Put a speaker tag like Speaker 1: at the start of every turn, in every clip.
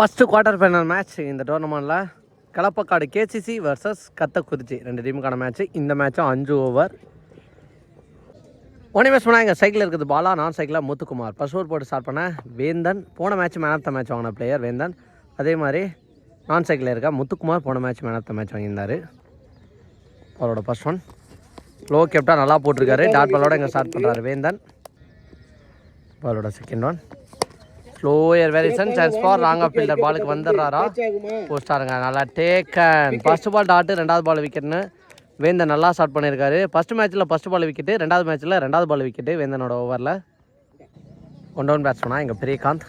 Speaker 1: First quarter final match இந்த டோர்னமெண்ட்டில் களப்பக்காடு KCC versus Kathakurichi. ரெண்டு டீமுக்கான match இந்த மேட்சும் அஞ்சு ஓவர் ஒன்றே மேட்ச் பண்ணால் எங்கள் சைக்கிள் இருக்குது பாலா நான் சைக்கிளாக முத்துக்குமார். ஃபர்ஸ்ட் ஓவர் போட்டு ஸ்டார்ட் பண்ண வேந்தன். போன match man of the match வாங்கின பிளேயர் வேந்தன். அதே மாதிரி நான் சைக்கிளில் இருக்க முத்துக்குமார் போன match man of the match வாங்கியிருந்தார். அவரோட ஃபர்ஸ்ட் ஒன் லோ கேப்டா நல்லா போட்டிருக்காரு. டாட் பாலோட இங்கே ஸ்டார்ட் பண்ணுறாரு வேந்தன். அவரோட second one slower Verizon chance for long off fielder பாலுக்கு வந்துடுறாரா? போஸ்டாருங்க நல்லா டேக்கன் ஃபர்ஸ்ட் பால் டாட்டு ரெண்டாவது பால் விக்கெட்னு வேந்தன் நல்லா ஸ்டார்ட் பண்ணியிருக்காரு ஃபர்ஸ்ட் மேட்ச்சில் ஃபர்ஸ்ட் பால் விக்கெட்டு ரெண்டாவது மேட்ச்சில் ரெண்டாவது பால் விக்கெட்டு வேந்தனோட ஓவரில் ஒன் டவுன் பேட்ஸ்மனா எங்கள் பிரியகாந்த்.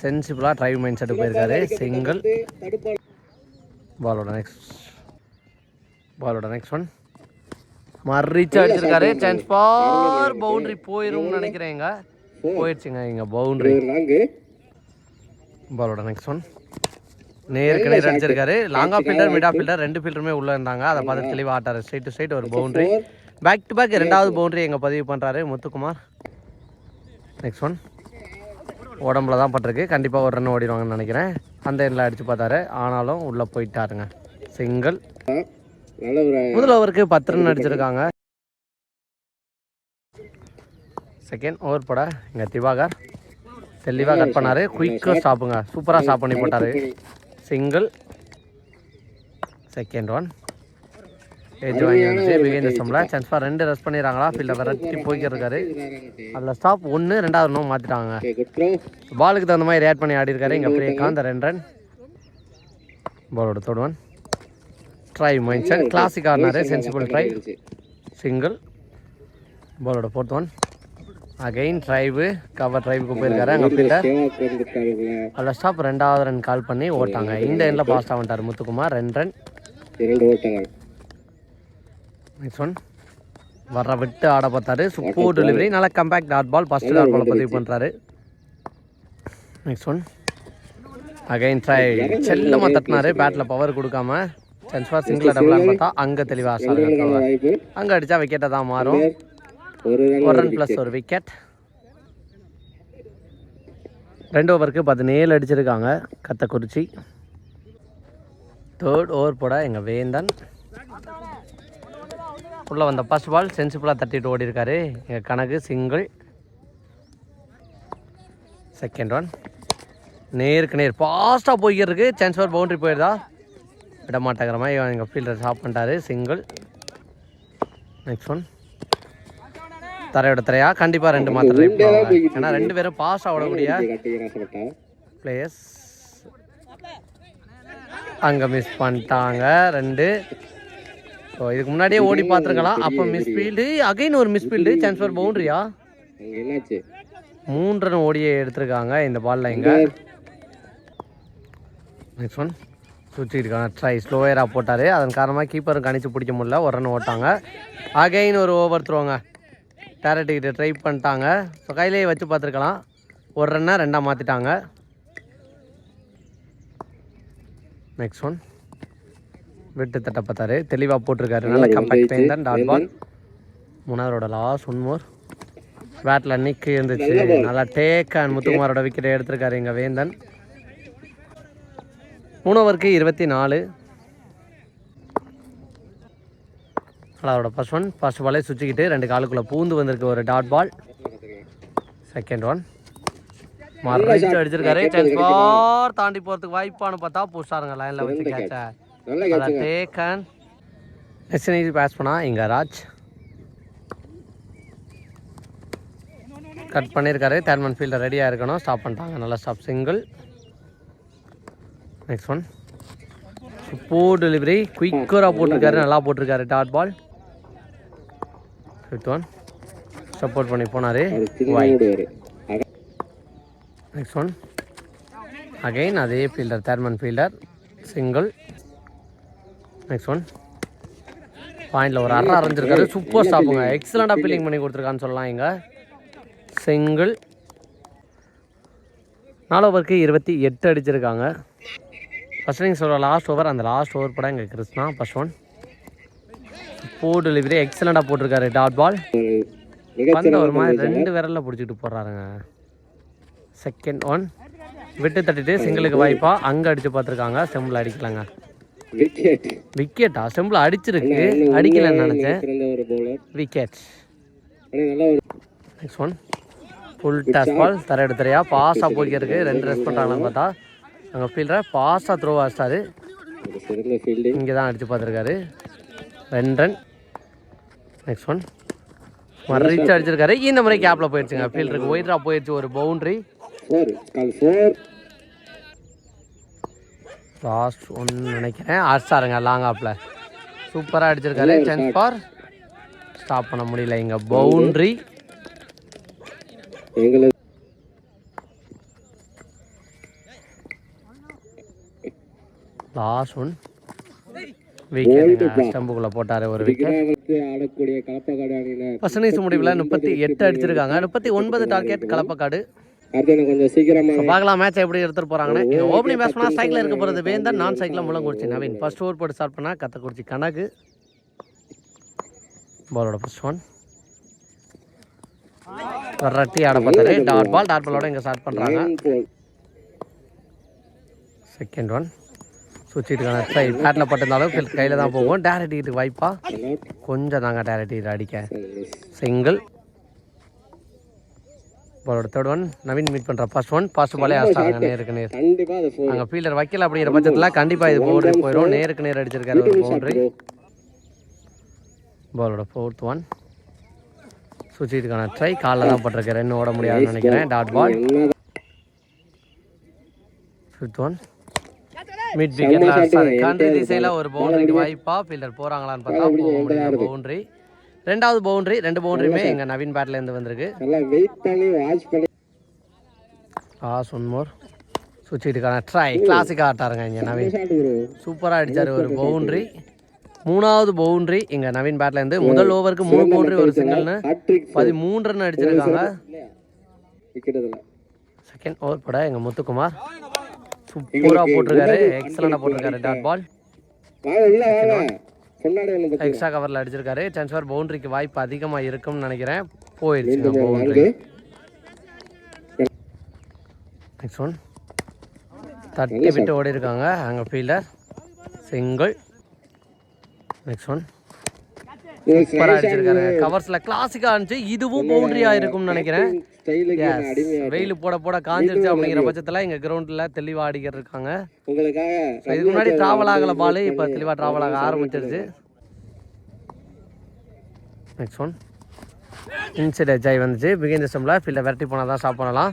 Speaker 1: சென்சிபிளாக ட்ரைவ் மைண்ட் செட்டு போயிருக்காரு. சிங்கிள் பாலோட நெக்ஸ்ட் பாலோட நெக்ஸ்ட் ஒன் மறிச்சு அடிச்சிருக்காரு. சான்ஸ் ஃபார் பவுண்டரி போயிரும்னு நினைக்கிறேங்க. போயிடுச்சுங்க இங்கே பவுண்டரி பாலோட நெக்ஸ்ட் ஒன் நேருக்கு நேர் அடிச்சிருக்காரு லாங்கா ஃபீல்டர் மிடா ஃபீல்டர் ரெண்டு ஃபீல்டருமே உள்ளே இருந்தாங்க. அதை பார்த்து தெளிவாக ஆட்டாரு. ஸ்ட்ரைட் டு ஸ்ட்ரைட் ஒரு பவுண்டரி பேக் டு பேக் ரெண்டாவது பவுண்டரி எங்கே பதிவு பண்ணுறாரு முத்துக்குமார். நெக்ஸ்ட் ஒன் உடம்புல தான் பட்டிருக்கு. கண்டிப்பாக ஒரு ரன் ஓடிடுவாங்கன்னு நினைக்கிறேன். அந்த எண்ணில் அடித்து பார்த்தாரு. ஆனாலும் உள்ளே போயிட்டாருங்க. சிங்கிள் முதல் ஓவருக்கு பத்து ரன் அடிச்சிருக்காங்க. செகண்ட் ஓவர் போட. இங்கே திவாகர். தெளிவாக கட் பண்ணார். குயிக்காக ஸ்டாப்புங்க சூப்பராக ஸ்டாப் பண்ணி போட்டார். சிங்கிள் செகண்ட் ஒன் ஏஜ் வாங்கி வந்துச்சு. பிகின் சிஸ்டமில் சான்ஸ் ஃபார் ரெண்டு ரெஸ்ட் பண்ணிடுறாங்களா? ஃபீல்டை விரட்டி போய்க்கிருக்காரு அதில் ஸ்டாப் ஒன்று ரெண்டாவது இன்னும் மாற்றிட்டாங்க பாலுக்கு தகுந்த மாதிரி ரேட் பண்ணி ஆடி இருக்காரு இங்கே பிரியகாந்த் ரெண்டு ரன் பாலோட தொடுவன் ட்ரை மைன்சன் கிளாசிக் ஆடினாரு சென்சிபிள் ட்ரை சிங்கிள் பாலோட fourth one again drive cover ட்ரைவுக்கு போயிருக்காரு. அங்கே ஃபீல்டர் அதில் ஸ்டாப் ரெண்டாவது ரன் கால் பண்ணி ஓட்டாங்க. இந்த எண்ணில் பாஸ்ட் ஆகிட்டார் முத்துக்குமார். ரெண்டு ரன் நெக்ஸ்ட் ஒன் வர்ற விட்டு ஆட பார்த்தாரு. சூப்பர் டெலிவரி நல்லா compact dot ball first dot ball பதிவு பண்ணுறாரு நெக்ஸ்ட் ஒன் அகைன் ட்ரை செல்லமாக தட்டினாரு. பேட்டில் பவர் கொடுக்காம. சான்ஸ் ஃபார் சிங்கிள் டபுளான்னு பார்த்தா அங்கே தெளிவாக அங்கே அடித்தா விக்கெட்டை தான் மாறும்.
Speaker 2: ஒரு ரன்
Speaker 1: ப்ளஸ் ஒரு விக்கெட் ரெண்டு ஓவருக்கு பதினேழு அடிச்சிருக்காங்க கத்தக்குறிச்சி. தேர்ட் ஓவர் போட எங்கள் வேந்தன். உள்ளே வந்த ஃபர்ஸ்ட் பால் சென்சிபிளாக தட்டிட்டு ஓடி இருக்காரு எங்கள் கணக்கு சிங்கிள் செகண்ட் ஒன் நேருக்கு நேர் ஃபாஸ்ட்டாக போய்க்கிட்டு இருக்கு சான்ஸ் ஃபார் பவுண்டரி போயிருதா? விட மாட்டேங்கிற மாதிரி எங்கள் ஃபீல்டர் ஸ்டாப் பண்ணிட்டாரு. சிங்கிள் நெக்ஸ்ட் ஒன் தரையோட தரையா? கண்டிப்பாக ரெண்டு ட்ரை பண்ணுவாங்க ஏன்னா ரெண்டு பேரும் பாஸ் ஆகக்கூடிய பிளேயர்ஸ் அங்கே மிஸ் பண்ணிட்டாங்க. ரெண்டு. ஸோ இதுக்கு முன்னாடியே ஓடி பார்த்துருக்கலாம். அப்போ மிஸ் ஃபீல்டு அகைன் ஒரு மிஸ் ஃபீல்டு சான்ஸ் ஃபார் பவுண்டரியா மூன்று ரன் ஓடியே எடுத்திருக்காங்க இந்த பாலில் இங்கே. நெக்ஸ்ட் ஒன் சுற்றிருக்காங்க ட்ரை ஸ்லோயராக போட்டார். அதன் காரணமாக கீப்பரும் கணிச்சு பிடிக்க முடியல. ஒரு ரன் ஓட்டாங்க. அகைன் ஒரு ஓவர் த்ரோங்க டேரட்டிக்கிட்ட ட்ரை பண்ணிட்டாங்க. ஸோ கையிலேயே வச்சு பார்த்துருக்கலாம். ஒரு ரன்னை ரெண்டாக மாற்றிட்டாங்க நெக்ஸ்ட் ஒன் விட்டு தட்ட பார்த்தாரு. தெளிவாக போட்டிருக்காரு. நல்ல கம்பேக்ட் பெயின் தான் டாட் பால் மூணாவதோட லாஸ்ட் ஒன் மோர் பேட்டில் நிக்கு இருந்துச்சு. நல்லா டேக் அண்ட் முத்துக்குமாரோட விக்கெட்டை எடுத்திருக்காரு எங்கள் வேந்தன். மூணு ஓவருக்கு இருபத்தி நாலு. அதோட ஃபர்ஸ்ட் ஒன் ஃபர்ஸ்ட் பாலே சுற்றிக்கிட்டு ரெண்டு காலுக்குள்ளே பூந்து வந்திருக்கு ஒரு டாட் பால் செகண்ட் ஒன் மறைச்சு அடிச்சிருக்காரு. சான்ஸ் ஃபார் தாண்டி போகிறதுக்கு வாய்ப்பானு பார்த்தா புஷாருங்க லைனில் வச்சு கேட்ச
Speaker 2: நல்ல
Speaker 1: நல்லா டேக் அண்ட் நெக்ஸ்ட் பேட்ஸ் பண்ணா இங்கே ராஜ் கட் பண்ணியிருக்காரு தேர்மன் ஃபீல்டர் ரெடியாக இருக்கணும். ஸ்டாப் பண்ணிட்டாங்க. நல்லா stop single next one super delivery குயிக்கராக போட்டிருக்காரு. நல்லா போட்டிருக்காரு. Dot ball fifth one support பண்ணி போனார். நெக்ஸ்ட் ஒன் அகைன் அதே fielder third man fielder single next one பாயிண்டில் ஒரு அரை அரைஞ்சிருக்காரு. சூப்பர் ஸ்டாப்புங்க எக்ஸலண்ட்டாக ஃபீல்டிங் பண்ணி கொடுத்துருக்கான்னு சொல்லலாம் இங்கே. சிங்கிள் நாலு ஓவருக்கு இருபத்தி எட்டு அடிச்சிருக்காங்க. ஃபஸ்ட் இன்னிங் சொல்கிற லாஸ்ட் ஓவர் அந்த லாஸ்ட் ஓவர் படம் இங்கே Krishna first one four delivery எக்ஸலண்ட்டாக போட்டிருக்காரு டாட் பால் பந்த ஒரு மாதிரி ரெண்டு விரலில் பிடிச்சிட்டு போடுறாருங்க. செகண்ட் ஒன் விட்டு தட்டிட்டு சிங்கிளுக்கு வாய்ப்பா. அங்கே அடிச்சு பார்த்துருக்காங்க. செம்பிள் அடிக்கலாங்க.
Speaker 2: விக்கெட்
Speaker 1: விக்கெட்டா செம்பிள் அடிச்சிருக்கு. அடிக்கலன்னு நினச்சேன். Wicket next one full toss ball தர எடுத்துறையா பாஸாக போய்க்கிருக்கு. ரெண்டு ரெஸ்ட் பண்ணுறாங்கன்னு பார்த்தா. அங்கே ஃபீல்டரை பாஸாக த்ரோ
Speaker 2: ஃபீல்டிங்
Speaker 1: இங்கே தான் அடிச்சு பார்த்துருக்காரு. ரெண்டு ரன் நெக்ஸ்ட் ஒன் மறுச்சு அடிச்சிருக்காரு இந்த முறை கேப்பில் போயிடுச்சுங்க ஃபீல்டருக்கு ஒயிட்ரா போயிடுச்சு ஒரு பவுண்ட்ரி லாஸ்ட் ஒன்று நினைக்கிறேன். ஆஸ்டாருங்க லாங் ஆப்பில் சூப்பராக அடிச்சிருக்காரு. சான்ஸ் ஃபார் ஸ்டாப் பண்ண முடியல. இங்கே பவுண்ட்ரி லாஸ்ட் ஒன் ஸ்டம்புக்குள்ளே போட்டார் ஒரு விக்கெட் ஃபர்ஸ்ட் இன்னிங்ஸ் முடிவில் முப்பத்தி எட்டு அடிச்சிருக்காங்க. முப்பத்தி ஒன்பது டார்கெட் கலப்பக்காடு. பார்க்கலாம். மேட்ச் எப்படி எடுத்துட்டு போறாங்கன்னு. ஓப்பனிங் பேட்ஸ்மனா சைக்கிள் இருக்க போகிறது வேந்தன். நான் சைக்கிளில் முள்ளங்குறிச்சி நவீன் ஃபர்ஸ்ட் ஓவர் போட்டு ஸ்டார்ட் பண்ணால் கத்தக்குறிச்சி கணக்கு பாலோட ஃபர்ஸ்ட் ஒன் ரட்டி ஆட பார்த்தாரு. டாட் பால் டாட் பாலோட இங்கே ஸ்டார்ட் பண்ணுறாங்க செகண்ட் ஒன் சுவிட்சிட்டுக்கான ட்ரை பேட்டில் பட்டிருந்தாலும் கையில் தான் போகும். டேரக்ட் ஹீட்டுக்கு வாய்ப்பா? கொஞ்சம் தாங்க டேரக்ட் ஹீட் அடிக்க. சிங்கிள் பாலோட தேர்ட் ஒன் நவீன் மீட் பண்ணுற ஃபர்ஸ்ட் ஒன் ஃபர்ஸ்ட் பாலே ஆஸ்டாங்க நேருக்கு நேர். அங்கே ஃபீல்டர் வைக்கல அப்படிங்கிற பட்சத்தில் கண்டிப்பாக இது பவுண்டரி போயிடும் நேருக்கு நேர் அடிச்சிருக்காரு ஒரு பவுண்டரி பாலோட ஃபோர்த் ஒன் சுச்சிட்டுக்கான ட்ரை காலில் தான் பட்டிருக்காரு. இன்னும் ஓட முடியாதுன்னு நினைக்கிறேன். Dot ball fifth one mid விக்கெட்ல கண்ட்ரி திசையில் ஒரு பவுண்டரிக்கு வாய்ப்பா ஃபீல்டர் போகிறாங்களான்னு பார்த்தா போக முடியாது பவுண்டரி ரெண்டாவது பவுண்டரி ரெண்டு பவுண்டரியுமே எங்கள் நவீன் பேட்ல இருந்து வந்திருக்கு.
Speaker 2: நல்லா வெயிட் பண்ணி வாட்ச் பண்ணி.
Speaker 1: லாஸ் ஒன் மோர் சுச்சிட்டுக்கான ட்ரை கிளாசிக்காக ஆட்டாருங்க இங்கே நவீன். சூப்பராக அடிச்சார் ஒரு பவுண்டரி மூணாவது பவுண்டரி இங்கே நவீன் பேட்ல இருந்து முதல் ஓவருக்கு மூணு பவுண்டரி ஒரு சிங்கிள்னு பதிமூன்று ரன் அடிச்சிருக்காங்க. செகண்ட் ஓவர் பட எங்கள் முத்துக்குமார். சூப்பராக போட்டிருக்காரு. எக்ஸலண்டாக போட்டிருக்காரு. டாட் பால் எக்ஸ்ட்ரா கவரில் அடிச்சிருக்காரு. சான்ஸ் ஃபார் பவுண்டரிக்கு வாய்ப்பு அதிகமாக இருக்கும்னு நினைக்கிறேன். போயிடுச்சுங்க
Speaker 2: நான்கு
Speaker 1: பவுண்டரி நெக்ஸ்ட் ஒன் தட்டி விட்டு ஓடி இருக்காங்க அங்கே ஃபீல்டர் சிங்கிள் நெக்ஸ்ட் ஒன் சூப்பராக அடிச்சிருக்காரு. கவர்ஸில் கிளாசிக்காக இருந்துச்சு. இதுவும் பவுண்டரியாக இருக்கும்னு நினைக்கிறேன். வெயில் போட போட காஞ்சிருச்சு அப்படிங்கிற பட்சத்தில் எங்கள் கிரவுண்டில் தெளிவாக அடிக்கிட்டு இருக்காங்க. இதுக்கு முன்னாடி ட்ராவல் ஆகல பால். இப்போ தெளிவாக ட்ராவல் ஆக ஆரம்பிச்சிருச்சு. நெக்ஸ்ட் ஒன் இன்சைட் எஜ்ஜாய் வந்துச்சு. பிகின் சிஸ்டமில் ஃபீல்டை விரட்டி போனால் தான் ஸ்டாப் பண்ணலாம்.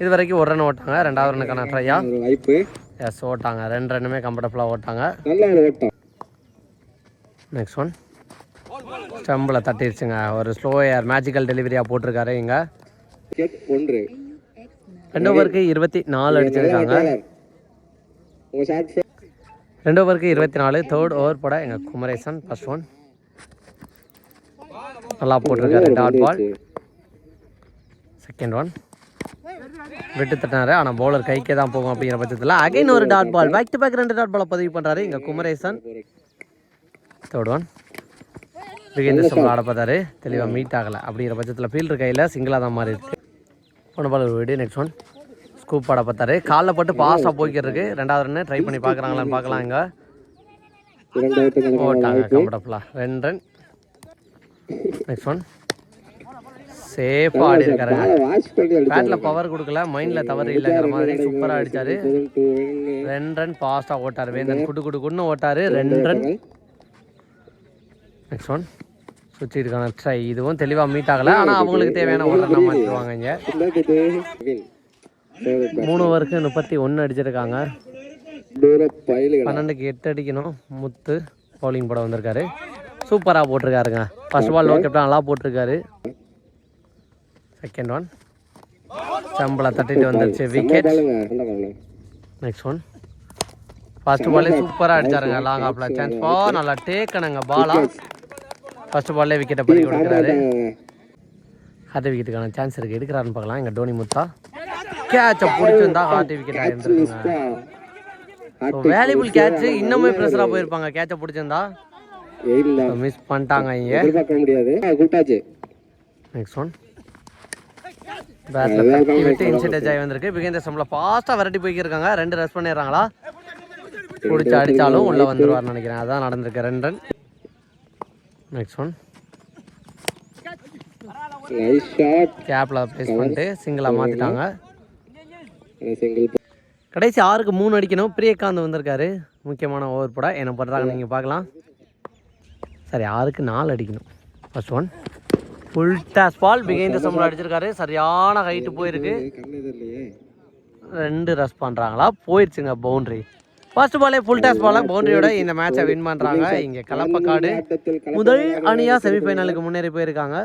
Speaker 1: இது வரைக்கும் ஒரு ரன் ஓட்டாங்க. ரெண்டாவது ரன்னுக்கான ட்ரையா
Speaker 2: வாய்ப்பு.
Speaker 1: எஸ் ஓட்டாங்க. ரெண்டு ரன்னுமே கம்ஃபர்டபுளாக ஓட்டாங்க. Next one ஸ்டம்பில் தட்டிடுச்சுங்க. ஒரு ஸ்லோ ஏர் மேஜிக்கல் டெலிவரியாக போட்டிருக்காரு இங்கே.
Speaker 2: ஒன்று.
Speaker 1: ரெண்டு ஓவருக்கு இருபத்தி நாலு அடிச்சிருக்காங்க. ரெண்டு ஓவருக்கு இருபத்தி நாலு தேர்ட் ஓவர் போட எங்கள் குமரேசன் ஃபர்ஸ்ட் ஒன் நல்லா போட்டிருக்காரு டாட் பால் செகண்ட் ஒன் விட்டு தட்டினாரு ஆனால் பவுலர் கைக்கே தான் போகும் அப்படிங்கிற பட்சத்தில். அகைன் ஒரு dot ball back to back ரெண்டு டாட் பாலை பதிவு பண்ணுறாரு இங்கே குமரேசன். தேர்ட் ஒன் விகேந்திர சம்பளம் ஆட பார்த்தாரு தெளிவாக மீட் ஆகலை. அப்படிங்கிற பட்சத்தில் ஃபீல்டர் கையில் சிங்கிளாக தான் மாறி இருக்கு. ஒன்று பால் வீடு நெக்ஸ்ட் ஒன் ஸ்கூப் ஆட பார்த்தாரு காலில் பட்டு பாஸாக போய்க்கிட்டு இருக்கு ரெண்டாவது ரன்னு ட்ரை பண்ணி பார்க்குறாங்களான்னு பார்க்கலாம் இங்கே. ஓட்டாங்க கம்ஃபர்டபுளாக ரெண்டு ரன் நெக்ஸ்ட் ஒன் சேஃபாக ஆடி இருக்காருங்க பேட்டில் பவர் கொடுக்கல மைண்டில் தவறு இல்லைங்கிற மாதிரி சூப்பராக
Speaker 2: வின்
Speaker 1: ரெண்டு ரன் ஃபாஸ்ட்டாக ஓட்டார். வேந்தன் குடு குடு குடுன்னு ஓட்டாரு. ரெண்டு ரன் நெக்ஸ்ட் ஒன் சுற்றி இருக்கான ட்ரை இதுவும் தெளிவாக மீட் ஆகலை. ஆனால் அவங்களுக்கு தேவையான ஒரு ரன் மாற்றிடுவாங்க இங்கே. மூணு ஓவருக்கு முப்பத்தி ஒன்று அடிச்சிருக்காங்க. பன்னெண்டுக்கு எட்டு அடிக்கணும். முத்து பவுலிங் போட வந்திருக்காரு. சூப்பராக போட்டிருக்காருங்க. ஃபர்ஸ்ட் பால் லோ கேப்டன் நல்லா போட்டிருக்காரு. செகண்ட் ஒன் சம்பளை தட்டிட்டு வந்துருச்சு. விக்கெட் நெக்ஸ்ட் ஒன் ஃபர்ஸ்ட் பாலே சூப்பராக அடிச்சாருங்க. லாங் ஆஃப்ல சான்ஸ் பா நல்லா டேக்கணுங்க பாலா ஃபர்ஸ்ட் பால்லே விக்கெட்டை பறி கொடுக்குறாரு ஹார்ட் விக்கெட்டுக்கான சான்ஸ் இருக்குது எடுக்கிறாருன்னு பார்க்கலாம். இங்கே டோனி முத்தா. கேட்சை பிடிச்சிருந்தா ஹார்ட் விக்கெட் ஆயிருந்துருக்குங்க ஸோ வேல்யூபிள் கேட்ச் இன்னுமே ப்ரெஷராக போயிருப்பாங்க. கேட்சை பிடிச்சிருந்தா.
Speaker 2: இல்ல
Speaker 1: மிஸ் பண்ணிட்டாங்க இங்கே. நெக்ஸ்ட் ஒன் பேட்டில் தட்டி விட்டு ஆகி வந்திருக்கு. பிகேந்த சம்பளம் ஃபாஸ்ட்டாக விரட்டி போய்க்கிருக்காங்க. ரெண்டு ரஸ் பண்ணிடுறாங்களா? பிடிச்சி அடித்தாலும் உள்ளே வந்துருவார்னு நினைக்கிறேன். அதான் நடந்திருக்கு. ரெண்டு ரன் நெக்ஸ்ட் ஒன் கேப்பில் ப்ளேஸ் பண்ணிட்டு சிங்கிளாக மாற்றிட்டாங்க கடைசி ஆறுக்கு மூணு அடிக்கணும். பிரியகாந்த் வந்திருக்காரு. முக்கியமான ஓவர் போட. என்ன பண்ணுறாங்க நீங்கள் பார்க்கலாம். சரி ஆறுக்கு நாலு அடிக்கணும். First one full toss ball பிகைந்த சம்பளம் அடிச்சிருக்காரு. சரியான ஹைட்டு போயிருக்கு. ரெண்டு ரஸ் பண்ணுறாங்களா போயிடுச்சுங்க பவுண்ட்ரி ஃபர்ஸ்ட் பாலே ஃபுல் டாஸ் பால பவுண்டரியோட இந்த மேட்சை வின் பண்ணுறாங்க இங்கே கலப்பக்காடு. முதல் அணியாக செமிஃபைனலுக்கு முன்னேறி போயிருக்காங்க.